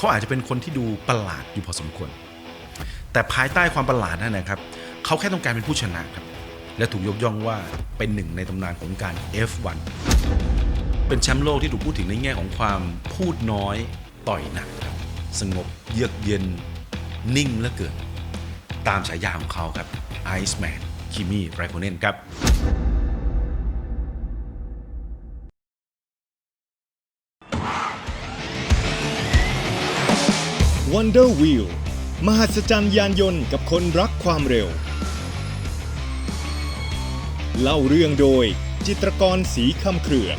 เขาอาจจะเป็นคนที่ดูประหลาดอยู่พอสมควร แต่ภายใต้ความประหลาดนั่นนะครับเขาแค่ต้องการเป็นผู้ชนะครับ และถูกยกย่องว่าเป็นหนึ่งในตำนานของการ F1 เป็นแชมป์โลกที่ถูกพูดถึงในแง่ของความพูดน้อยต่อยหนักครับสงบเยือกเย็นนิ่งเหลือเกินตามฉายาของเขาครับ Iceman คิมิไรโคเนนครับ Wonder Wheel มหัศจรรย์ยานยนต์กับคนรักความเร็ว เล่าเรื่องโดยจิตรกรสีคำเครือ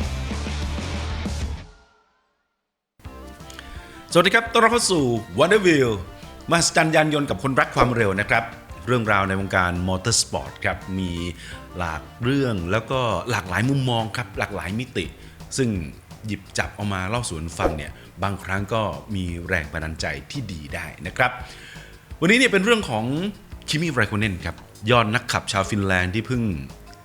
สวัสดีครับ ต้อนรับเข้าสู่ Wonder Wheel มหัศจรรย์ยานยนต์กับคนรักความเร็วนะครับเรื่องราวในวงการมอเตอร์สปอร์ตครับมีหลากเรื่องแล้วก็หลากหลายมุมมองครับหลากหลายมิติ ซึ่งหยิบจับเอามาเล่าสู่กันฟังเนี่ย บางครั้งก็มีแรงบันดาลใจที่ดีได้นะครับ วันนี้เนี่ยเป็นเรื่องของคิมิไรโคเนนครับยอดนักขับชาวฟินแลนด์ที่เพิ่ง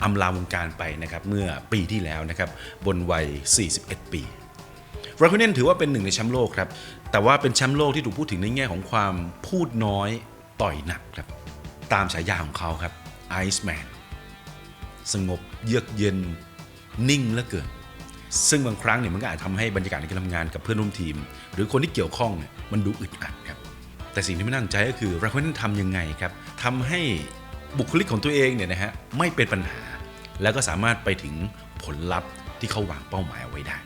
อำลาวงการไปนะครับเมื่อปีที่แล้วนะครับบนวัย 41 ปีไรโคเนนถือว่าเป็นหนึ่งในแชมป์โลกครับแต่ว่าเป็นแชมป์โลกที่ถูกพูดถึงในแง่ของความพูดน้อยต่อยหนักครับตามฉายาของเขาครับ Iceman สงบเยือกเย็นนิ่งเหลือเกิน ซึ่งบางครั้งเนี่ยมันก็อาจทำให้บรรยากาศในการทำงานกับเพื่อนร่วมทีม หรือคนที่เกี่ยวข้องเนี่ยมันดูอึดอัดครับแต่สิ่งที่ไม่น่าสนใจก็คือไรโคเนนทำยังไงครับทำให้บุคลิกของตัวเองเนี่ยนะฮะไม่เป็นปัญหา แล้วก็สามารถไปถึงผลลัพธ์ที่เขาวางเป้าหมายเอาไว้ได้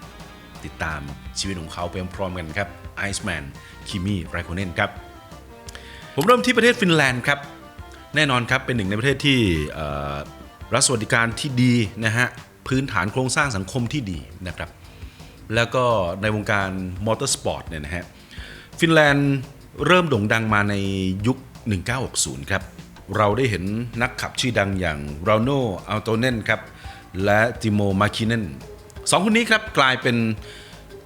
ติดตามชีวิตของเขาไปพร้อมๆกันครับ Iceman คิมิไรโคเนนครับ ผมเริ่มที่ประเทศฟินแลนด์ครับ แน่นอนครับเป็นหนึ่งในประเทศที่รัฐสวัสดิการที่ดีนะฮะ พื้นฐานโครงสร้างสังคมที่ดีนะครับ แล้วก็ในวงการมอเตอร์สปอร์ตเนี่ยนะฮะฟินแลนด์เริ่มโด่งดังมาในยุค 1960 ครับ เราได้เห็นนักขับชื่อดังอย่างราโนอัลโตเนนครับ และติโมมาคินเนนสองคนนี้ครับกลายเป็น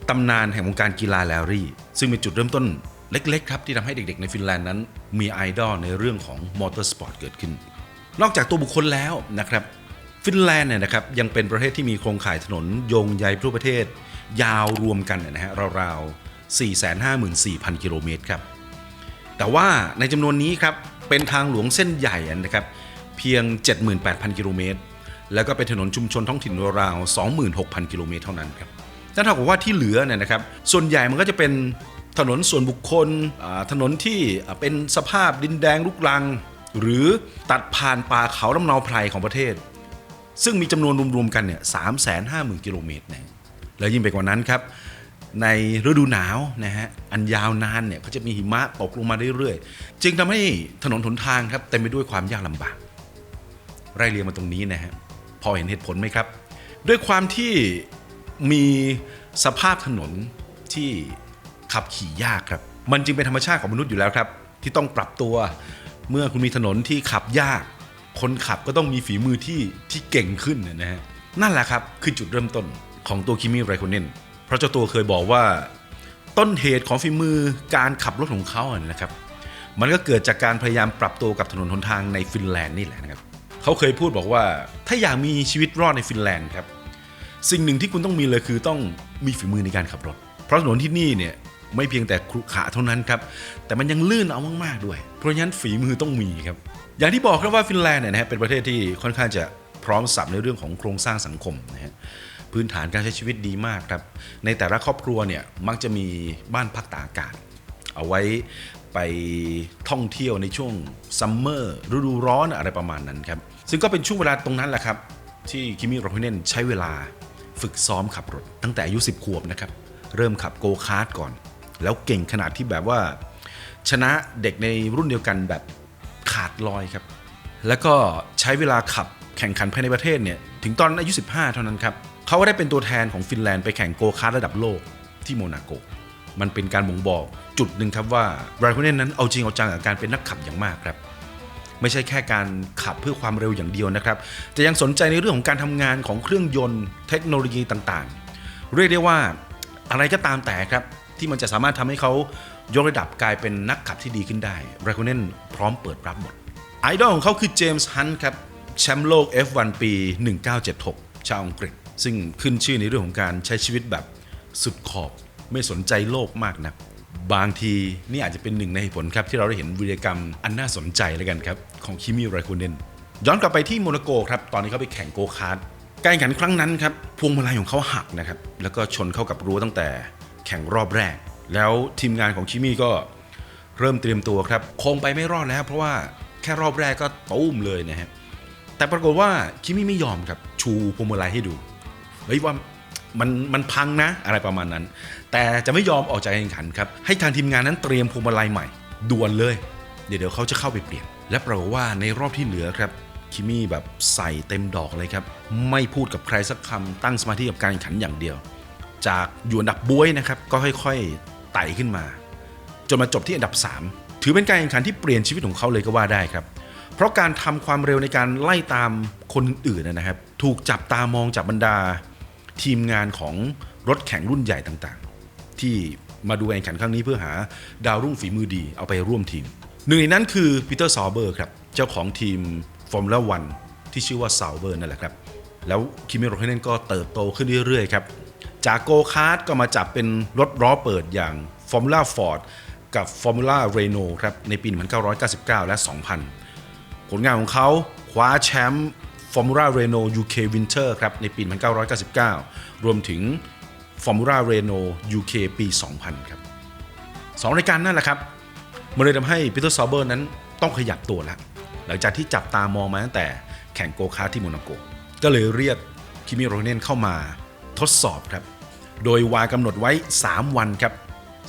ตำนานแห่งวงการกีฬาแลรี่ ซึ่งเป็นจุดเริ่มต้นเล็กๆครับที่ทำให้เด็กๆ ในฟินแลนด์นั้น มีไอดอลในเรื่องของมอเตอร์สปอร์ตเกิดขึ้น นอกจากตัวบุคคลแล้วนะครับ ฟินแลนด์เนี่ยนะครับยังเป็นประเทศที่มีโครงข่ายถนนโยงใยทั่วประเทศ ยาวรวมกันนะฮะราวๆ 454,000 กิโลเมตรครับ แต่ว่าในจำนวนนี้ครับเป็นทางหลวงเส้นใหญ่นะครับเพียง 78,000 กิโลเมตร แล้วก็เป็นถนนชุมชนท้องถิ่นราวๆ26,000 กิโลเมตรเท่านั้นครับนั่นเท่ากับว่าที่เหลือเนี่ยนะครับส่วนใหญ่มันก็จะเป็นถนนส่วนบุคคล ถนนที่เป็นสภาพดินแดงลุกรัง หรือตัดผ่านป่าเขาลำเนาไพรของประเทศ ซึ่งมีจำนวนรวมๆกันเนี่ยสามแสนห้าหมื่นกิโลเมตรนะแล้วยิ่งไปกว่านั้นครับ ในฤดูหนาวนะฮะอันยาวนานเนี่ยก็จะมีหิมะตกลงมาเรื่อยๆ จึงทำให้ถนนหนทางครับเต็มไปด้วยความยากลำบากไล่เรียงมาตรงนี้นะฮะพอเห็นเหตุผลไหมครับ ด้วยความที่มีสภาพถนนที่ขับขี่ยากครับ มันจึงเป็นธรรมชาติของมนุษย์อยู่แล้วครับ ที่ต้องปรับตัวเมื่อคุณมีถนนที่ขับยาก คนขับก็ต้องมีฝีมือที่ที่เก่งขึ้นนะฮะนั่นแหละครับคือจุดเริ่มต้นของตัวคิมิไรโคเนนเพราะเจ้าตัวเคยบอกว่า ต้นเหตุของฝีมือการขับรถของเขาอะนะครับ มันก็เกิดจากการพยายามปรับตัวกับถนนหนทางในฟินแลนด์นี่แหละนะครับเขาเคยพูดบอกว่าถ้าอยากมีชีวิตรอดในฟินแลนด์ครับสิ่งหนึ่งที่คุณต้องมีเลยคือต้องมีฝีมือในการขับรถ เพราะถนนที่นี่เนี่ยไม่เพียงแต่ครุขระเท่านั้นครับ แต่มันยังลื่นเอามากๆด้วย เพราะฉะนั้นฝีมือต้องมีครับ อย่างที่บอกครับว่าฟินแลนด์เนี่ยนะฮะเป็นประเทศที่ค่อนข้างจะพร้อมสับในเรื่องของโครงสร้างสังคมนะฮะพื้นฐานการใช้ชีวิตดีมากครับ ในแต่ละครอบครัวเนี่ยมักจะมีบ้านพักตากอากาศ เอาไว้ไปท่องเที่ยวในช่วงซัมเมอร์ฤดูร้อนอะไรประมาณนั้นครับ ซึ่งก็เป็นช่วงเวลาตรงนั้นแหละครับ ที่คิมิโรฮิเนนใช้เวลาฝึกซ้อมขับรถ ตั้งแต่อายุ 10 ขวบนะครับ เริ่มขับโกคาร์ทก่อน แล้วเก่งขนาดที่แบบว่า ชนะเด็กในรุ่นเดียวกันแบบ ขาดลอยครับ แล้วก็ใช้เวลาขับแข่งขันภายในประเทศเนี่ยถึงตอนอายุ 15 เท่านั้นครับเขาก็ได้เป็นตัวแทนของฟินแลนด์ไปแข่งโกคาร์ระดับโลกที่โมนาโก มันเป็นการบ่งบอกจุดหนึ่งครับว่าไรโคเนนนั้นเอาจริงเอาจังกับการเป็นนักขับอย่างมากครับ ไม่ใช่แค่การขับเพื่อความเร็วอย่างเดียวนะครับแต่ยังสนใจในเรื่องของการทำงานของเครื่องยนต์เทคโนโลยีต่างๆ เรียกได้ว่าอะไรก็ตามแต่ครับที่มันจะสามารถทำให้เขา ยกระดับกลายเป็นนักขับที่ดีขึ้นได้ไรโคเนนพร้อมเปิดรับหมด ไอดอลของเขาคือเจมส์ฮันต์ครับแชมป์โลก F1 ปี 1976 ชาวอังกฤษ ซึ่งขึ้นชื่อในเรื่องของการใช้ชีวิตแบบสุดขอบไม่สนใจโลกมากนะักบางทีนี่อาจจะเป็นหนึ่งในผลครับที่เราได้เห็นวีรกรรมอันน่าสนใจแล้วกันครับ ของคิมิไรคูเนนย้อนกลับไปที่โมนาโกครับ ตอนนี้เขาไปแข่งโกคาร์ดการแข่งครั้งนั้นครับ พวงมาลัยของเขาหักนะครับ แล้วก็ชนเข้ากับรั้วตั้งแต่แข่งรอบแรก แล้วทีมงานของคิมิก็เริ่มเตรียมตัวครับ คงไปไม่รอดแล้ว เพราะว่าแค่รอบแรกก็ตุ้มเลยนะฮะแต่ปรากฏว่าคิมิไม่ยอมครับ ชูพวงมาลัยให้ดูเฮ้ยว่ามันมันพังนะอะไรประมาณนั้น แต่จะไม่ยอมออกจากแข่งขันครับ ให้ทางทีมงานนั้นเตรียมพวงมาลัยใหม่ด่วนเลย เดี๋ยวเดี๋ยวเขาจะเข้าไปเปลี่ยน และปรากฏว่าในรอบที่เหลือครับคิมี่แบบใส่เต็มดอกเลยครับ ไม่พูดกับใครสักคำตั้งสมาธิกับการแข่งขันอย่างเดียว จากอยู่อันดับบวยนะครับ ก็ค่อยๆ ไต่ขึ้นมา จนมาจบที่อันดับ 3 ถือเป็นการแข่งขันที่เปลี่ยนชีวิตของเขาเลยก็ว่าได้ครับ เพราะการทำความเร็วในการไล่ตามคนอื่นๆนะครับ ถูกจับตามองจากบรรดาทีมงานของรถแข่งรุ่นใหญ่ต่างๆ ที่มาดูแข่งขันครั้งนี้เพื่อหาดาวรุ่งฝีมือดีเอาไปร่วมทีม หนึ่งในนั้นคือปีเตอร์ซอเบอร์ครับ เจ้าของทีมฟอร์มูล่าวันที่ชื่อว่าซาวเบอร์นั่นแหละครับ แล้วคิมิโรเฮเนนก็เติบโตขึ้นเรื่อยๆครับ จากโกคาร์ดก็มาจับเป็นรถล้อเปิดอย่าง Formula Ford กับ Formula Renault ครับในปี 1999 และ 2000 ผลงานของเขาคว้าแชมป์ Formula Renault UK Winter ครับในปี 1999 รวมถึง Formula Renault UK ปี 2000 ครับสองรายการนั่นแหละครับมันเลยทำให้ปีเตอร์ซอเบอร์นั้นต้องขยับตัวแล้วหลังจากที่จับตามองมาตั้งแต่แข่งโกคาร์ทที่โมนาโก ก็เลยเรียกคิมิโรเนนเข้ามาทดสอบครับ โดยวางกำหนดไว้ 3 วันครับ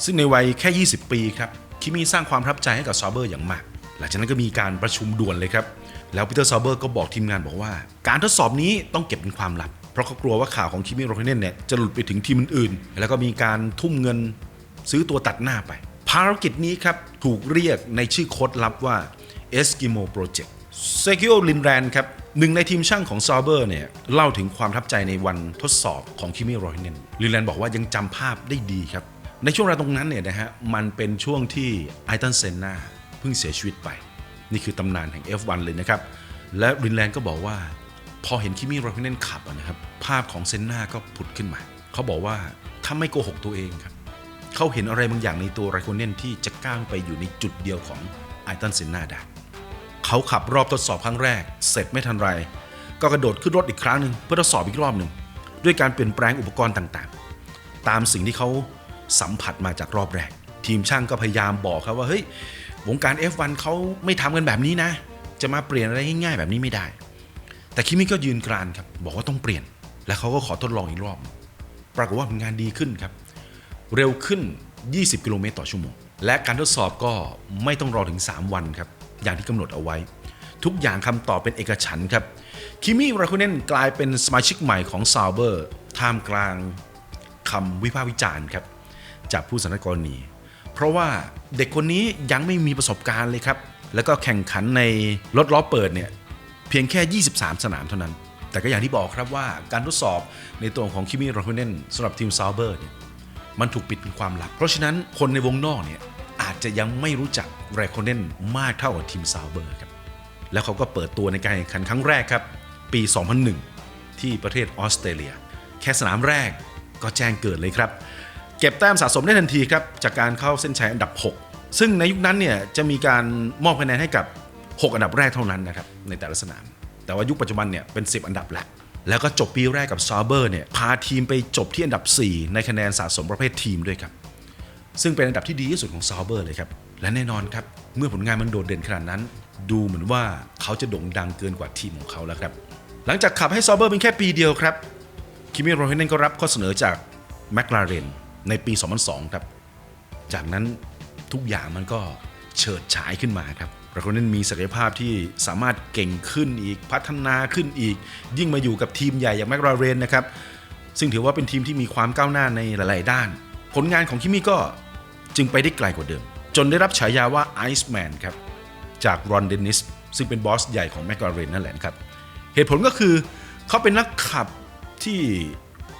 ซึ่งในวัยแค่ 20 ปีครับคิมิสร้างความรับใจให้กับซอเบอร์อย่างมาก หลังจากนั้นก็มีการประชุมด่วนเลยครับ แล้วปีเตอร์ซอเบอร์ก็บอกทีมงานบอกว่า การทดสอบนี้ต้องเก็บเป็นความลับ เพราะเขากลัวว่าข่าวของคิมิโรเนนเนี่ยจะหลุดไปถึงทีมอื่นๆ แล้วก็มีการทุ่มเงินซื้อตัวตัดหน้าไป ภารกิจนี้ครับถูกเรียกในชื่อโค้ดลับว่า Eskimo Project เเซกิโอลิมแรนครับหนึ่งในทีมช่างของซอเบอร์เนี่ยเล่าถึงความทับใจในวันทดสอบของคิมิโรฮินเนนลิมแรนบอกว่ายังจำภาพได้ดีครับ ในช่วงเวลาตรงนั้นเนี่ยนะฮะมันเป็นช่วงที่ไอตันเซนนาเพิ่งเสียชีวิตไป นี่คือตำนานแห่ง F1 เลยนะครับ และรินแลนด์ก็บอกว่า พอเห็นคิมิโรฮิเนนขับนะครับภาพของเซนนาก็ผุดขึ้นมา เขาบอกว่าถ้าไม่โกหกตัวเองครับเขาเห็นอะไรบางอย่างในตัวไรโคเนนที่จะก้าวไปอยู่ในจุดเดียวของไอตันเซนนาได้ เขาขับรอบทดสอบครั้งแรก เสร็จไม่ทันไร ก็กระโดดขึ้นรถอีกครั้งหนึ่งเพื่อทดสอบอีกรอบหนึ่งด้วยการเปลี่ยนแปลงอุปกรณ์ต่างๆ ตามสิ่งที่เขาสัมผัสมาจากรอบแรก ทีมช่างก็พยายามบอกครับว่าเฮ้ยวงการ F1 เขาไม่ทำกันแบบนี้นะ จะมาเปลี่ยนอะไรง่ายๆแบบนี้ไม่ได้ แต่คิมิก็ยืนกรานครับบอกว่าต้องเปลี่ยน และเขาก็ขอทดลองอีกรอบ ปรากฏว่าผลงานดีขึ้นครับ เร็วขึ้น 20 กิโลเมตรต่อชั่วโมง และการทดสอบก็ไม่ต้องรอถึง 3 วันครับ อย่างที่กำหนดเอาไว้ ทุกอย่างคำตอบเป็นเอกฉันท์ครับคิมิราคุเนนกลายเป็นสมาชิกใหม่ของซาวเบอร์ท่ามกลางคำวิพากษ์วิจารณ์ครับจากผู้สันกรณี เพราะว่าเด็กคนนี้ยังไม่มีประสบการณ์เลยครับ แล้วก็แข่งขันในรถล้อเปิดเนี่ยเพียงแค่ 23 สนามเท่านั้น แต่ก็อย่างที่บอกครับว่าการทดสอบในตัวของคิมิราคุเนนสำหรับทีมซาวเบอร์เนี่ยมันถูกปิดเป็นความลับ เพราะฉะนั้นคนในวงนอกเนี่ย อาจจะยังไม่รู้จักแรคคอนเนนมากเท่ากับทีมซาวเบอร์ครับ แล้วเขาก็เปิดตัวในการแข่งขันครั้งแรกครับ ปี 2001 ที่ประเทศออสเตรเลีย แค่สนามแรกก็แจ้งเกิดเลยครับ เก็บแต้มสะสมได้ทันทีครับ จากการเข้าเส้นชัยอันดับ 6 ซึ่งในยุคนั้นเนี่ยจะมีการมอบคะแนนให้กับ 6 อันดับแรกเท่านั้นนะครับในแต่ละสนาม แต่ว่ายุคปัจจุบันเนี่ยเป็น 10 อันดับแล้วแล้วก็จบปีแรกกับซาวเบอร์เนี่ยพาทีมไปจบที่อันดับ 4 ในคะแนนสะสมประเภททีมด้วยครับ ซึ่งเป็นอันดับที่ดีที่สุดของซาวเบอร์เลยครับ และแน่นอนครับ เมื่อผลงานมันโดดเด่นขนาดนั้น ดูเหมือนว่าเขาจะโด่งดังเกินกว่าทีมของเขาแล้วครับ หลังจากขับให้ซาวเบอร์เป็นแค่ปีเดียวครับ คิมิโรเฮเนนก็รับข้อเสนอจากแมคลาเรนในปี 2002 ครับ จากนั้นทุกอย่างมันก็เฉิดฉายขึ้นมาครับราโคเนนมีศักยภาพที่สามารถเก่งขึ้นอีกพัฒนาขึ้นอีก ยิ่งมาอยู่กับทีมใหญ่อย่างแมคลาเรนนะครับ ซึ่งถือว่าเป็นทีมที่มีความก้าวหน้าในหลาย ๆ ด้าน ผลงานของคิมิก็ จึงไปได้ไกลกว่าเดิม จนได้รับฉายาว่าไอซ์แมนครับจากรอนเดนิสซึ่งเป็นบอสใหญ่ของแมคลาเรนนั่นแหละครับ เหตุผลก็คือเขาเป็นนักขับที่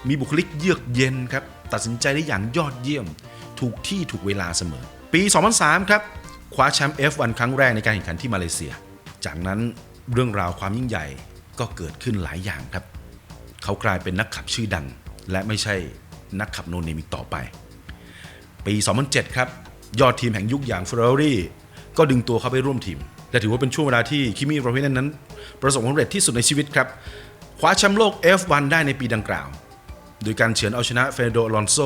มีบุคลิกเยือกเย็นครับตัดสินใจได้อย่างยอดเยี่ยม ถูกที่ถูกเวลาเสมอ ปี 2003 ครับคว้าแชมป์ F1 ครั้งแรกในการแข่งขันที่มาเลเซีย จากนั้นเรื่องราวความยิ่งใหญ่ก็เกิดขึ้นหลายอย่างครับ เขากลายเป็นนักขับชื่อดัง และไม่ใช่นักขับโนเนมอีกต่อไป ปี 2007 ครับยอดทีมแห่งยุคอย่าง Ferrari ก็ดึงตัวเขาไปร่วมทีมแต่ถือว่าเป็นช่วงเวลาที่คิมิโรเ i นนั้น ประสบความสำเร็จที่สุดในชีวิตครับ คว้าแชมป์โลก F1 ได้ในปีดังกล่าว โดยการเฉือนเอาชนะเฟรโดอลอนโซ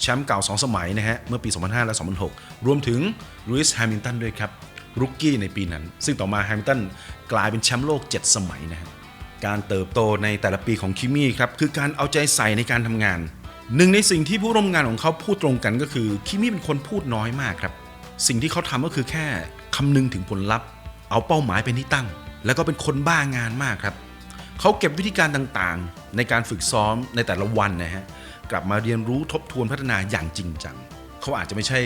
แชมป์เก่า 2 สมัยนะฮะ เมื่อปี 2005 และ 2006 รวมถึงลุยส์แฮมิลตันด้วยครับรุกกี้ในปีนั้น ซึ่งต่อมาแฮมิลตันกลายเป็นแชมป์โลก 7 สมัยนะฮะการเติบโตในแต่ละปีของคิมมี่ครับคือการเอาใจใส่ในการทำงาน หนึ่งในสิ่งที่ผู้ร่วมงานของเขาพูดตรงกันก็คือคิมี่เป็นคนพูดน้อยมากครับ สิ่งที่เขาทำก็คือแค่คำนึงถึงผลลัพธ์ เอาเป้าหมายเป็นที่ตั้ง แล้วก็เป็นคนบ้างานมากครับ เขาเก็บวิธีการต่างๆ ในการฝึกซ้อมในแต่ละวันนะฮะกลับมาเรียนรู้ทบทวนพัฒนาอย่างจริงจังเขาอาจจะไม่ใช่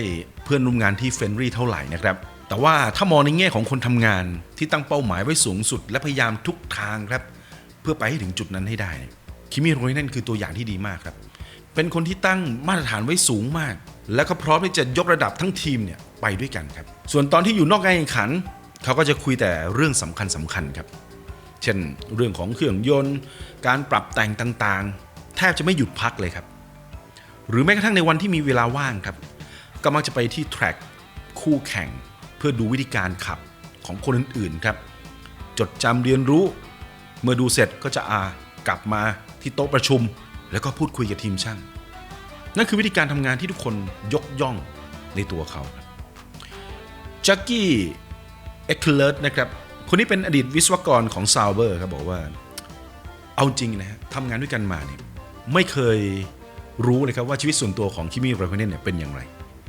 เพื่อนร่วมงานที่เฟรนรี่เท่าไหร่นะครับแต่ว่าถ้ามองในแง่ของคนทำงานที่ตั้งเป้าหมายไว้สูงสุด และพยายามทุกทางครับ เพื่อไปให้ถึงจุดนั้นให้ได้คิมิโรยนั่นคือตัวอย่างที่ดีมากครับ เป็นคนที่ตั้งมาตรฐานไว้สูงมาก และก็พร้อมที่จะยกระดับทั้งทีมเนี่ยไปด้วยกันครับ ส่วนตอนที่อยู่นอกการแข่งขัน เขาก็จะคุยแต่เรื่องสำคัญสำคัญครับ เช่น เรื่องของเครื่องยนต์ การปรับแต่งต่างๆ แทบจะไม่หยุดพักเลยครับ หรือแม้กระทั่งในวันที่มีเวลาว่างครับ ก็มักจะไปที่แทร็กคู่แข่ง เพื่อดูวิธีการขับของคนอื่นๆครับ จดจำเรียนรู้ เมื่อดูเสร็จก็จะอากลับมาที่โต๊ะประชุม แล้วก็พูดคุยกับทีมช่าง นั่นคือวิธีการทำงานที่ทุกคนยกย่องในตัวเขาจักกี้เอ็กเลร์นะครับ คนนี้เป็นอดีตวิศวกรของซาวเบอร์ครับบอกว่า เอาจริงนะฮะทำงานด้วยกันมาเนี่ยไม่เคยรู้เลยครับว่าชีวิตส่วนตัวของคิมี่ไรคอนเนนเนี่ยเป็นอย่างไร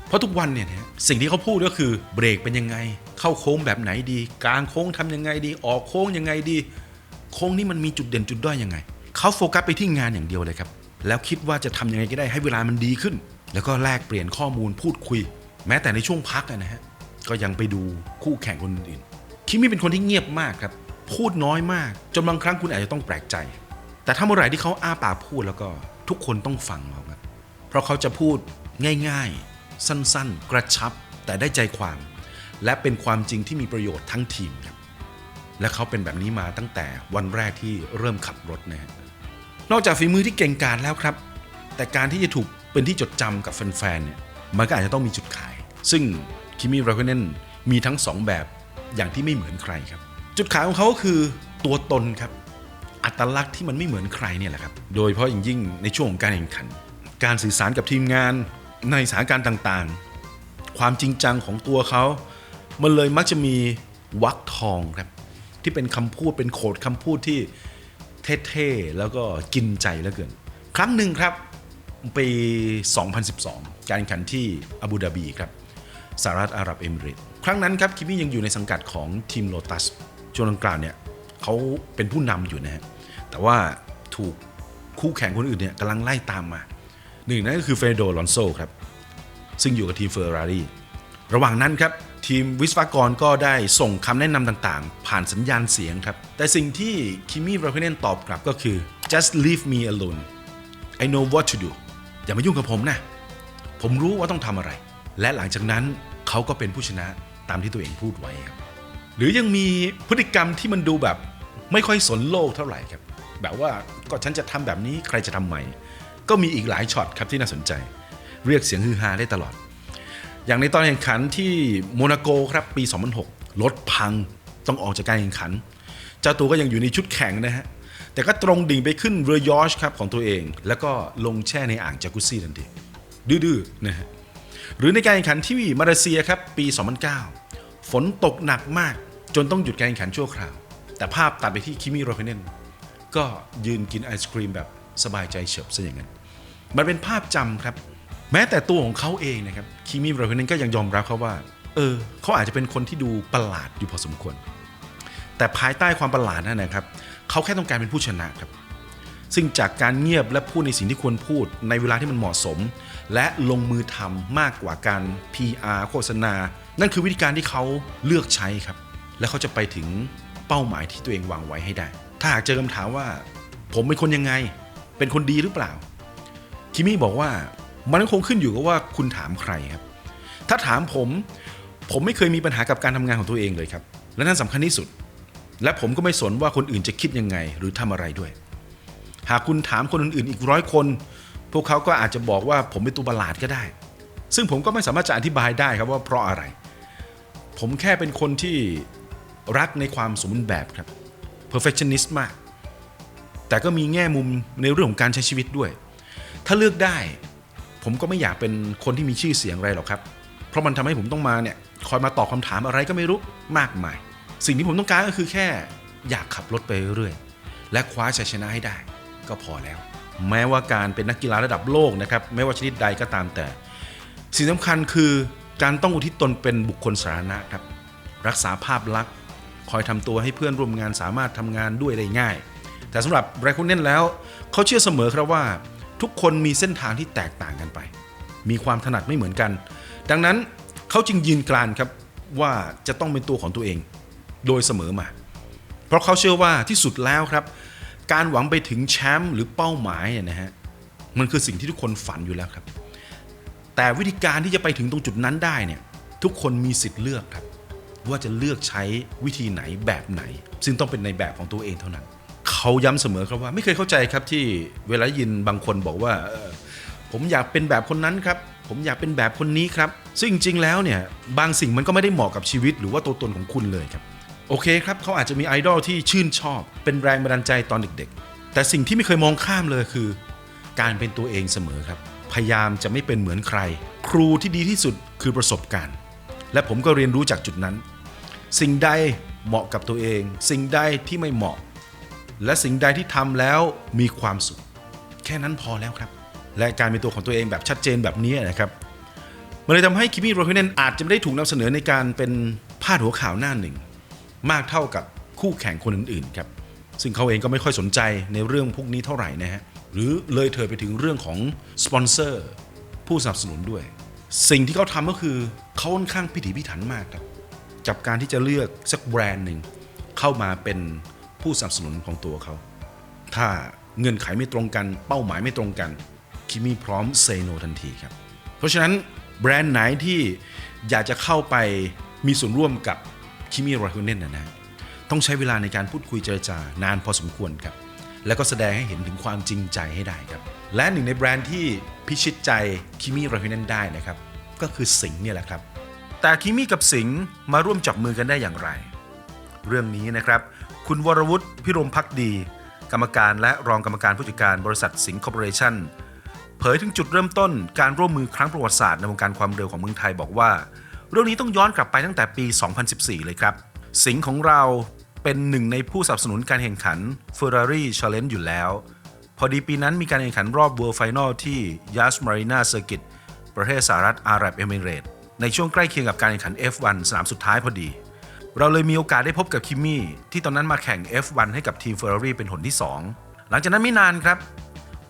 เพราะทุกวันเนี่ยนะฮะสิ่งที่เขาพูดก็คือเบรกเป็นยังไง เข้าโค้งแบบไหนดี กลางโค้งทำยังไงดี ออกโค้งยังไงดี โค้งนี้มันมีจุดเด่นจุดด้อยยังไง เขาโฟกัสไปที่งานอย่างเดียวเลยครับ แล้วคิดว่าจะทำยังไงก็ได้ให้เวลามันดีขึ้น แล้วก็แลกเปลี่ยนข้อมูลพูดคุย แม้แต่ในช่วงพักนะฮะก็ยังไปดูคู่แข่งคนอื่นคิมมี่เป็นคนที่เงียบมากครับ พูดน้อยมาก จนบางครั้งคุณอาจจะต้องแปลกใจ แต่ถ้าเมื่อไหร่ที่เขาอ้าปากพูดแล้วก็ทุกคนต้องฟังเขาครับเพราะเขาจะพูดง่ายๆ สั้นๆ กระชับ แต่ได้ใจความ และเป็นความจริงที่มีประโยชน์ทั้งทีมครับและเขาเป็นแบบนี้มาตั้งแต่วันแรกที่เริ่มขับรถนะฮะ นอกจากฝีมือที่เก่งกาจแล้วครับ แต่การที่จะถูกเป็นที่จดจำกับแฟนๆเนี่ยมันก็อาจจะต้องมีจุดขาย ซึ่งคิมิราเคนนมีทั้งสองแบบอย่างที่ไม่เหมือนใครครับ จุดขายของเขาก็คือตัวตนครับ อัตลักษณ์ที่มันไม่เหมือนใครเนี่ยแหละครับ โดยเฉพาะอย่างยิ่งในช่วงของการแข่งขัน การสื่อสารกับทีมงานในสถานการณ์ต่างๆ ความจริงจังของตัวเขา มันเลยมักจะมีวักทองครับ ที่เป็นคำพูดเป็นโคดคำพูดที่ เท่ๆ แล้วก็กินใจเหลือเกิน ครั้งหนึ่งครับ ปี 2012 การแข่งขันที่อาบูดาบีครับสหรัฐอาหรับเอมิเรตส์ครั้งนั้นครับคิมมี่ยังอยู่ในสังกัดของทีมโ o ตัสช่วงดังกล่าวเนี่ยเขาเป็นผู้นำอยู่นะฮะแต่ว่าถูกคู่แข่งคนอื่นเนี่ยกำลังไล่ตามมา หนึ่งนั้นก็คือเฟรโดลอนโซครับ ซึ่งอยู่กับทีมเฟอร์รารีระหว่างนั้นครับ ทีมวิศวกรก็ได้ส่งคำแนะนำต่างๆ ผ่านสัญญาณเสียงครับ แต่สิ่งที่คิมมี่ราเพเนนตอบกลับก็คือ just leave me alone I know what to do อย่ามายุ่งกับผมนะ ผมรู้ว่าต้องทำอะไร และหลังจากนั้นเขาก็เป็นผู้ชนะตามที่ตัวเองพูดไว้ครับ หรือยังมีพฤติกรรมที่มันดูแบบไม่ค่อยสนโลกเท่าไหร่ครับ แบบว่าก็ฉันจะทำแบบนี้ใครจะทำใหม่ ก็มีอีกหลายช็อตครับที่น่าสนใจ เรียกเสียงฮือฮาได้ตลอด อย่างในตอนแข่งขันที่โมนาโกครับปี 2006 รถพังต้องออกจากการแข่งขัน เจ้าตัวก็ยังอยู่ในชุดแข่งนะฮะ แต่ก็ตรงดิ่งไปขึ้นเรือยอชครับของตัวเอง แล้วก็ลงแช่ในอ่างจากุซซี่ทันที ดื้อๆนะฮะ หรือในการแข่งขันที่มาเลเซียครับปี 2009 ฝนตกหนักมากจนต้องหยุดการแข่งขันชั่วคราว แต่ภาพตัดไปที่คิมิโรเพเนนก็ยืนกินไอศครีมแบบสบายใจเฉบซะอย่างนั้น มันเป็นภาพจำครับ แม้แต่ตัวของเขาเองนะครับคิมิโรเพเนนก็ยังยอมรับเขาว่า เออเขาอาจจะเป็นคนที่ดูประหลาดอยู่พอสมควร แต่ภายใต้ความประหลาดนั่นนะครับเขาแค่ต้องการเป็นผู้ชนะครับ ซึ่งจากการเงียบและพูดในสิ่งที่ควรพูดในเวลาที่มันเหมาะสม และลงมือทำมากกว่าการ PR โฆษณา นั่นคือวิธีการที่เขาเลือกใช้ครับ และเขาจะไปถึงเป้าหมายที่ตัวเองวางไว้ให้ได้ ถ้าหากเจอคำถามว่า ผมเป็นคนยังไง เป็นคนดีหรือเปล่าคิมี่บอกว่า มันก็คงขึ้นอยู่กับว่าคุณถามใครครับ ถ้าถามผมผมไม่เคยมีปัญหากับการทำงานของตัวเองเลยครับ และนั่นสำคัญที่สุด และผมก็ไม่สนว่าคนอื่นจะคิดยังไงหรือทำอะไรด้วย หากคุณถามคนอื่นๆอีกร้อยคน พวกเขาก็อาจจะบอกว่าผมเป็นตัวประหลาดก็ได้ ซึ่งผมก็ไม่สามารถจะอธิบายได้ครับว่าเพราะอะไร ผมแค่เป็นคนที่รักในความสมบูรณ์แบบครับ perfectionist มาก แต่ก็มีแง่มุมในเรื่องของการใช้ชีวิตด้วย ถ้าเลือกได้ ผมก็ไม่อยากเป็นคนที่มีชื่อเสียงอะไรหรอกครับ เพราะมันทำให้ผมต้องมาเนี่ยคอยมาตอบคำถามอะไรก็ไม่รู้มากมาย สิ่งที่ผมต้องการก็คือแค่อยากขับรถไปเรื่อยๆและคว้าชัยชนะให้ได้ ก็พอแล้ว แม้ว่าการเป็นนักกีฬาระดับโลกนะครับไม่ว่าชนิดใดก็ตามแต่ สิ่งสำคัญคือการต้องอุทิศตนเป็นบุคคลสาธารณะครับรักษาภาพลักษณ์คอยทำตัวให้เพื่อนร่วมงานสามารถทำงานด้วยได้ง่าย แต่สำหรับไรคุเน่นแล้ว เขาเชื่อเสมอครับว่า ทุกคนมีเส้นทางที่แตกต่างกันไป มีความถนัดไม่เหมือนกัน ดังนั้นเขาจึงยืนกรานครับว่าจะต้องเป็นตัวของตัวเอง โดยเสมอมา เพราะเขาเชื่อว่าที่สุดแล้วครับ การหวังไปถึงแชมป์หรือเป้าหมายเนี่ยนะฮะมันคือสิ่งที่ทุกคนฝันอยู่แล้วครับ แต่วิธีการที่จะไปถึงตรงจุดนั้นได้เนี่ยทุกคนมีสิทธิ์เลือกครับ ว่าจะเลือกใช้วิธีไหนแบบไหน ซึ่งต้องเป็นในแบบของตัวเองเท่านั้น เขาย้ำเสมอครับว่าไม่เคยเข้าใจครับที่เวลายินบางคนบอกว่าผมอยากเป็นแบบคนนั้นครับ ผมอยากเป็นแบบคนนี้ครับ ซึ่งจริงๆแล้วเนี่ยบางสิ่งมันก็ไม่ได้เหมาะกับชีวิตหรือว่าตัวตนของคุณเลยครับโอเคครับเขาอาจจะมีไอดอลที่ชื่นชอบ เป็นแรงบันดาลใจตอนเด็กๆ แต่สิ่งที่ไม่เคยมองข้ามเลยคือ การเป็นตัวเองเสมอครับ พยายามจะไม่เป็นเหมือนใคร ครูที่ดีที่สุดคือประสบการณ์ และผมก็เรียนรู้จากจุดนั้น สิ่งใดเหมาะกับตัวเอง สิ่งใดที่ไม่เหมาะ และสิ่งใดที่ทำแล้วมีความสุข แค่นั้นพอแล้วครับ และการเป็นตัวของตัวเองแบบชัดเจนแบบนี้นะครับมันเลยทำให้คิมมี่โรเฮิเนนอาจจะไม่ได้ถูกนำเสนอในการเป็นพาดหัวข่าวหน้าหนึ่ง มากเท่ากับคู่แข่งคนอื่นๆครับซึ่งเขาเองก็ไม่ค่อยสนใจในเรื่องพวกนี้เท่าไหร่นะฮะหรือเลยเถิดไปถึงเรื่องของสปอนเซอร์ผู้สนับสนุนด้วย สิ่งที่เขาทำก็คือเขาค่อนข้างพิถีพิถันมากครับกับการที่จะเลือกสักแบรนด์หนึ่งเข้ามาเป็น ผู้สนับสนุนของตัวเขา ถ้าเงื่อนไขไม่ตรงกัน เป้าหมายไม่ตรงกัน คิมี่พร้อมเซโนทันทีครับ เพราะฉะนั้นแบรนด์ไหนที่อยากจะเข้าไปมีส่วนร่วมกับคิมี่ราคูเนนนะนะต้องใช้เวลาในการพูดคุยเจรจานานพอสมควรครับ แล้วก็แสดงให้เห็นถึงความจริงใจให้ได้ครับ และหนึ่งในแบรนด์ที่พิชิตใจคิมี่ราคูเนนได้นะครับ ก็คือสิงห์เนี่ยแหละครับ แต่คิมี่กับสิงห์มาร่วมจับมือกันได้อย่างไร เรื่องนี้นะครับ คุณวรวุฒิพิรมพักดี กรรมการและรองกรรมการผู้จัดการบริษัทสิงห์คอร์ปอเรชั่นเผยถึงจุดเริ่มต้นการร่วมมือครั้งประวัติศาสตร์ในวงการความเร็วของเมืองไทยบอกว่า เรื่องนี้ต้องย้อนกลับไปตั้งแต่ปี 2014 เลยครับ สิงห์ของเราเป็นหนึ่งในผู้สนับสนุนการแข่งขัน Ferrari Challenge อยู่แล้ว พอดีปีนั้นมีการแข่งขันรอบ World Final ที่ Yas Marina Circuit ประเทศสหรัฐอาหรับเอมิเรตในช่วงใกล้เคียงกับการแข่งขัน F1 สนามสุดท้ายพอดี เราเลยมีโอกาสได้พบกับคิมมี่ที่ตอนนั้นมาแข่ง F1 ให้กับทีม Ferrari เป็นหนที่ 2 หลังจากนั้นไม่นานครับ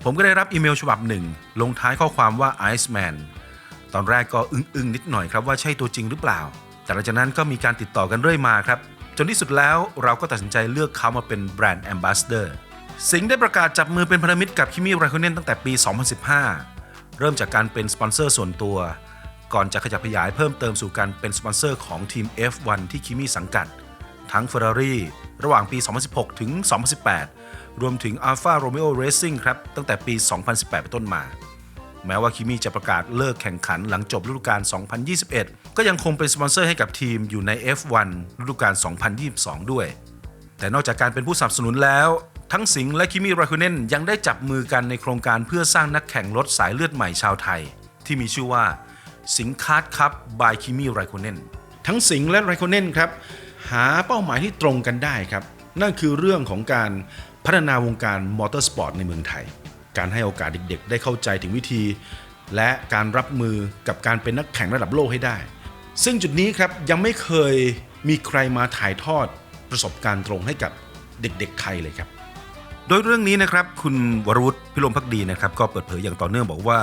ผมก็ได้รับอีเมลฉบับหนึ่ง ลงท้ายข้อความว่า Iceman ตอนแรกก็อึ้งๆนิดหน่อยครับว่าใช่ตัวจริงหรือเปล่า แต่หลังจากนั้นก็มีการติดต่อกันเรื่อยมาครับ จนที่สุดแล้วเราก็ตัดสินใจเลือกเขามาเป็นแบรนด์แอมบาสเดอร์สิงห์ได้ประกาศจับมือเป็นพันธมิตรกับคิมมี่ไรค o เนนตั้งแต่ปี 2015 เริ่มจากการเป็นสปอนเซอร์ส่วนตัว ก่อนจะขยับขยายเพิ่มเติมสู่การเป็นสปอนเซอร์ของทีม F1 ที่คิมี่สังกัด ทั้ง Ferrari ระหว่างปี 2016 ถึง 2018 รวมถึง Alfa Romeo Racing ครับ ตั้งแต่ปี 2018 เป็นต้นมา แม้ว่าคิมี่จะประกาศเลิกแข่งขันหลังจบฤดูกาล 2021 ก็ยังคงเป็นสปอนเซอร์ให้กับทีมอยู่ใน F1 ฤดูกาล 2022 ด้วย แต่นอกจากการเป็นผู้สนับสนุนแล้ว ทั้งสิงห์และคิมี่ราคูเนนยังได้จับมือกันในโครงการเพื่อสร้างนักแข่งรถสายเลือดใหม่ชาวไทย ที่มีชื่อว่า สิงห์คาร์ดคัพบายคิมี่ราคูเนนทั้งสิงห์และราคูเนนครับหาเป้าหมายที่ตรงกันได้ครับ นั่นคือเรื่องของการพัฒนาวงการมอเตอร์สปอร์ตในเมืองไทย การให้โอกาสเด็กๆ ได้เข้าใจถึงวิธี และการรับมือกับการเป็นนักแข่งระดับโลกให้ได้ ซึ่งจุดนี้ครับยังไม่เคยมีใครมาถ่ายทอดประสบการณ์ตรงให้กับเด็กๆไทยเลยครับ โดยเรื่องนี้นะครับคุณวรวุฒิพิรมพักดีนะครับ ก็เปิดเผยอย่างต่อเนื่องบอกว่า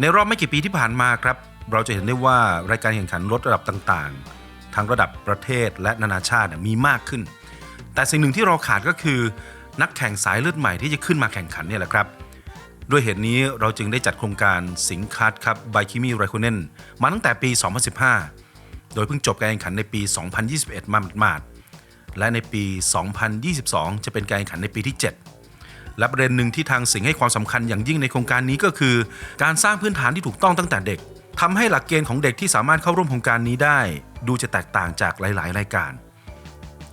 ในรอบไม่กี่ปีที่ผ่านมาครับ เราจะเห็นได้ว่ารายการแข่งขันรถระดับต่างๆ ทั้งระดับประเทศและนานาชาติมีมากขึ้น แต่สิ่งหนึ่งที่เราขาดก็คือ นักแข่งสายเลือดใหม่ที่จะขึ้นมาแข่งขันเนี่ยแหละครับ ด้วยเหตุนี้เราจึงได้จัดโครงการสิงคัสครับไบคิมีไรคูเนนมาตั้งแต่ปี 2015 โดยเพิ่งจบการแข่งขันในปี 2021 มาหมาดๆและในปี 2022 จะเป็นการแข่งขันในปีที่ 7และประเด็นหนึ่งที่ทางสิงห์ให้ความสำคัญอย่างยิ่งในโครงการนี้ก็คือ การสร้างพื้นฐานที่ถูกต้องตั้งแต่เด็ก ทำให้หลักเกณฑ์ของเด็กที่สามารถเข้าร่วมโครงการนี้ได้ ดูจะแตกต่างจากหลาย ๆ รายการ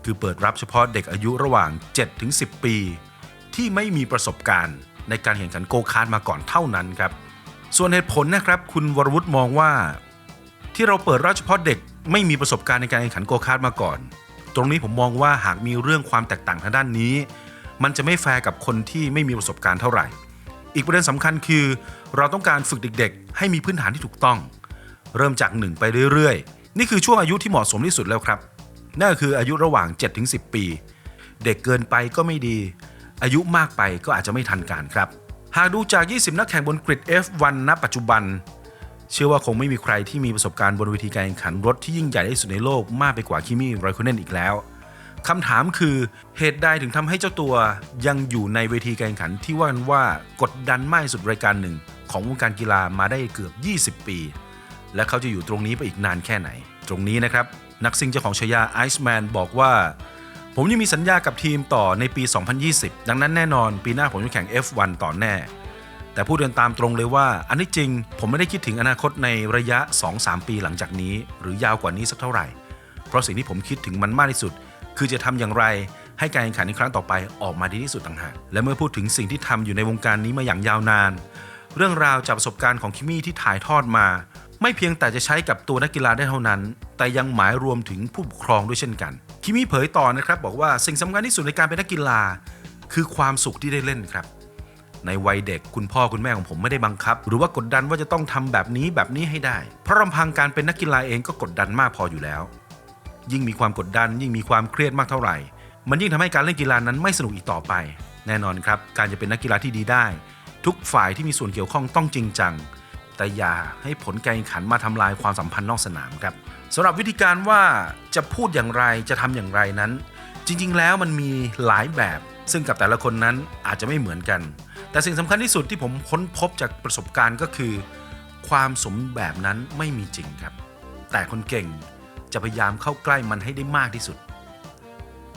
คือเปิดรับเฉพาะเด็กอายุระหว่าง 7-10 ปี ที่ไม่มีประสบการณ์ในการแข่งขันโกคาร์ทมาก่อนเท่านั้นครับ ส่วนเหตุผลนะครับ คุณวรวุฒิมองว่า ที่เราเปิดรับเฉพาะเด็กไม่มีประสบการณ์ในการแข่งขันโกคาร์ทมาก่อน ตรงนี้ผมมองว่าหากมีเรื่องความแตกต่างทางด้านนี้ มันจะไม่แฟร์กับคนที่ไม่มีประสบการณ์เท่าไหร่ อีกประเด็นสำคัญคือ เราต้องการฝึกเด็กๆ ให้มีพื้นฐานที่ถูกต้อง เริ่มจาก 1 ไปเรื่อยๆ นี่คือช่วงอายุที่เหมาะสมที่สุดแล้วครับ นั่นคืออายุระหว่าง 7-10 ปี เด็กเกินไปก็ไม่ดี อายุมากไปก็อาจจะไม่ทันการครับ หากดูจาก 20 นักแข่งบนกริด F1 ณ ปัจจุบัน เชื่อว่าคงไม่มีใครที่มีประสบการณ์บนเวทีการแข่งขันรถที่ยิ่งใหญ่ที่สุดในโลกมากไปกว่าคิมี่ไรคอนเนนอีกแล้ว คำถามคือเหตุใดถึงทำให้เจ้าตัวยังอยู่ในเวทีการแข่งขันที่ว่ากันว่ากดดันมากสุดรายการหนึ่ง ของวงการกีฬามาได้เกือบ 20 ปี และเขาจะอยู่ตรงนี้ไปอีกนานแค่ไหน ตรงนี้นะครับ นักซิงเจ้าของฉายาไอซ์แมนบอกว่า ผมยังมีสัญญากับทีมต่อในปี 2020 ดังนั้นแน่นอนปีหน้าผมจะแข่ง F1 ต่อแน่ แต่พูดกันตามตรงเลยว่า อันที่จริง ผมไม่ได้คิดถึงอนาคตในระยะ 2-3 ปีหลังจากนี้ หรือยาวกว่านี้สักเท่าไหร่ เพราะสิ่งที่ผมคิดถึงมันมากที่สุด คือจะทำอย่างไรให้การแข่งขันในครั้งต่อไปออกมาดีที่สุดต่างหากและเมื่อพูดถึงสิ่งที่ทำอยู่ในวงการนี้มาอย่างยาวนาน เรื่องราวจากประสบการณ์ของคิมมี่ที่ถ่ายทอดมา ไม่เพียงแต่จะใช้กับตัวนักกีฬาได้เท่านั้น แต่ยังหมายรวมถึงผู้ปกครองด้วยเช่นกัน คิมมี่เผยต่อนะครับบอกว่าสิ่งสำคัญที่สุดในการเป็นนักกีฬา คือความสุขที่ได้เล่นครับ ในวัยเด็กคุณพ่อคุณแม่ของผมไม่ได้บังคับ หรือว่ากดดันว่าจะต้องทำแบบนี้แบบนี้ให้ได้ เพราะลำพังการเป็นนักกีฬาเองก็กดดันมากพออยู่แล้ว ยิ่งมีความกดดัน ยิ่งมีความเครียดมากเท่าไหร่ มันยิ่งทำให้การเล่นกีฬานั้นไม่สนุกอีกต่อไป แน่นอนครับ การจะเป็นนักกีฬาที่ดีได้ ทุกฝ่ายที่มีส่วนเกี่ยวข้องต้องจริงจัง แต่อย่าให้ผลการแข่งขันมาทำลายความสัมพันธ์นอกสนามครับสำหรับวิธีการว่าจะพูดอย่างไรจะทำอย่างไรนั้น จริง ๆ แล้วมันมีหลายแบบ ซึ่งกับแต่ละคนนั้นอาจจะไม่เหมือนกัน แต่สิ่งสำคัญที่สุดที่ผมค้นพบจากประสบการณ์ก็คือ ความสมแบบนั้นไม่มีจริงครับ แต่คนเก่ง จะพยายามเข้าใกล้มันให้ได้มากที่สุด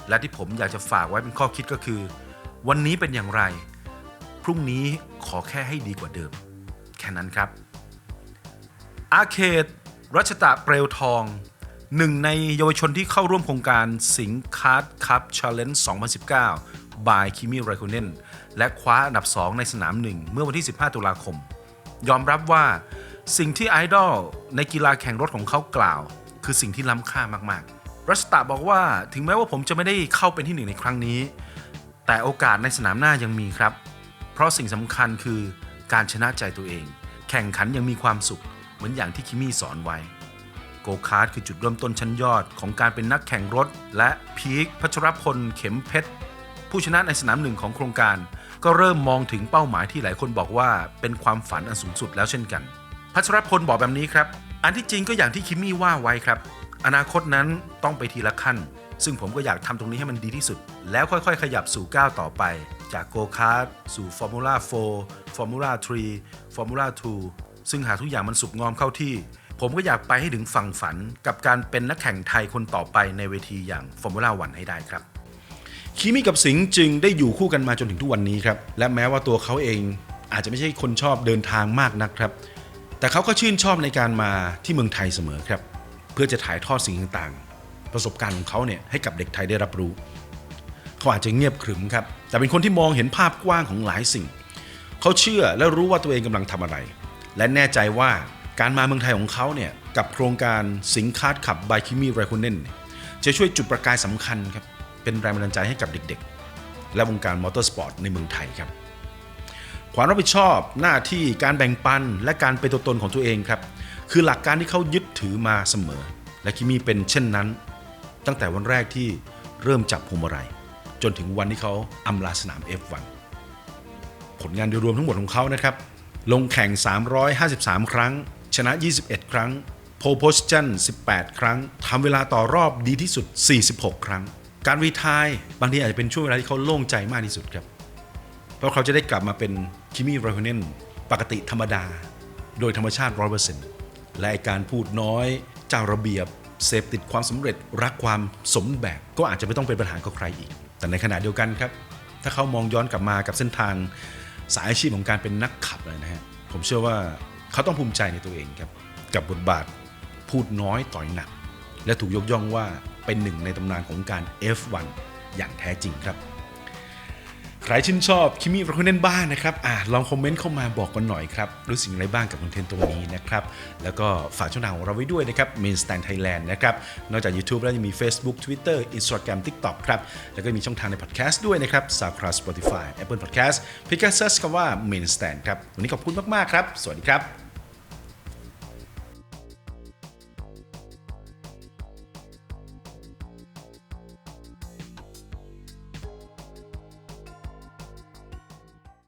และที่ผมอยากจะฝากไว้เป็นข้อคิดก็คือ วันนี้เป็นอย่างไร พรุ่งนี้ขอแค่ให้ดีกว่าเดิม แค่นั้นครับ อาเคดรัชตะเปลวทองหนึ่งในเยาวชนที่เข้าร่วมโครงการสิงคาร์ดคัพช l เลน g e 2019บายคิมิไร k คเนนและคว้าอันดับ 2 ในสนามหนึ่งเมื่อวันที่ 15 ตุลาคม ยอมรับว่าสิ่งที่ไอดอลในกีฬาแข่งรถของเขากล่าว คือสิ่งที่ล้ำค่ามากๆ รัชตะบอกว่าถึงแม้ว่าผมจะไม่ได้เข้าเป็นที่หนึ่งในครั้งนี้ แต่โอกาสในสนามหน้ายังมีครับ เพราะสิ่งสำคัญคือการชนะใจตัวเอง แข่งขันยังมีความสุข เหมือนอย่างที่คิมี่สอนไว้ โกคาร์ดคือจุดเริ่มต้นชั้นยอดของการเป็นนักแข่งรถ และพีคพัชรพลเข็มเพชรผู้ชนะในสนามหนึ่งของโครงการ ก็เริ่มมองถึงเป้าหมายที่หลายคนบอกว่าเป็นความฝันอันสูงสุดแล้วเช่นกัน พัชรพลบอกแบบนี้ครับ อันที่จริงก็อย่างที่คิมมี่ว่าไว้ครับ อนาคตนั้นต้องไปทีละขั้น ซึ่งผมก็อยากทำตรงนี้ให้มันดีที่สุด แล้วค่อยๆ ขยับสู่ก้าวต่อไป จากโกคาร์ดสู่ฟอร์มูล่า4ฟอร์มูล่า3ฟอร์มูล่า2ซึ่งหากทุกอย่างมันสุกงอมเข้าที่ ผมก็อยากไปให้ถึงฝั่งฝันกับการเป็นนักแข่งไทยคนต่อไปในเวทีอย่างฟอร์มูล่าวันให้ได้ครับคิมิกับสิงห์จึงได้อยู่คู่กันมาจนถึงทุกวันนี้ครับ และแม้ว่าตัวเขาเองอาจจะไม่ใช่คนชอบเดินทางมากนักครับ แต่เขาก็ชื่นชอบในการมาที่เมืองไทยเสมอครับ เพื่อจะถ่ายทอดสิ่งต่างๆ ประสบการณ์ของเขาเนี่ยให้กับเด็กไทยได้รับรู้ เขาอาจจะเงียบขรึมครับ แต่เป็นคนที่มองเห็นภาพกว้างของหลายสิ่ง เขาเชื่อและรู้ว่าตัวเองกำลังทำอะไร และแน่ใจว่าการมาเมืองไทยของเขาเนี่ยกับโครงการสิงคาดขับบายคิมีไรคอนเนนจะช่วยจุดประกายสำคัญครับเป็นแรงบันดาลใจให้กับเด็ก ๆ และวงการมอเตอร์สปอร์ตในเมืองไทยครับ ความรับผิดชอบหน้าที่การแบ่งปันและการเป็นตัวตนของตัวเองครับ คือหลักการที่เขายึดถือมาเสมอ และคิมี่เป็นเช่นนั้น ตั้งแต่วันแรกที่เริ่มจับพวงมาลัยจนถึงวันที่เขาอำลาสนาม F1 ผลงานโดยรวมทั้งหมดของเขานะครับ ลงแข่ง 353 ครั้ง ชนะ 21 ครั้งโพโพสชัน18 ครั้งทำเวลาต่อรอบดีที่สุด 46 ครั้ง การรีทายบางทีอาจจะเป็นช่วงเวลาที่เขาโล่งใจมากที่สุดครับ เพราะเขาจะได้กลับมาเป็นคิมี่ไรคอนเนนปกติธรรมดา โดยธรรมชาติ100%และการพูดน้อย เจ้าระเบียบ เสพติดความสำเร็จรักความสมแบบ ก็อาจจะไม่ต้องเป็นปัญหากับใครอีก แต่ในขณะเดียวกันครับ ถ้าเขามองย้อนกลับมากับเส้นทางสายอาชีพของการเป็นนักขับเลยนะฮะผมเชื่อว่าเขาต้องภูมิใจในตัวเองครับกับบทบาทพูดน้อยต่อยหนัก และถูกยกย่องว่าเป็นหนึ่งในตำนานของการ F1 อย่างแท้จริงครับ ใครชื่นชอบคิมิรักคนเน้นบ้างนะครับอ่าลองคอมเมนต์เข้ามาบอกกันหน่อยครับ รู้สึกอย่างไรบ้างกับคอนเทนต์ตรงนี้นะครับ แล้วก็ฝากช่องทางของเราไว้ด้วยนะครับ Main Stand Thailand นะครับ นอกจาก YouTube แล้วยังมี Facebook Twitter Instagram TikTok ครับ แล้วก็มีช่องทางใน Podcast ด้วยนะครับ SoundCloud Spotify Apple Podcast พิกัดเซิร์ชคำว่า Main Stand ครับ วันนี้ขอบคุณมาก ๆ ครับ สวัสดีครับ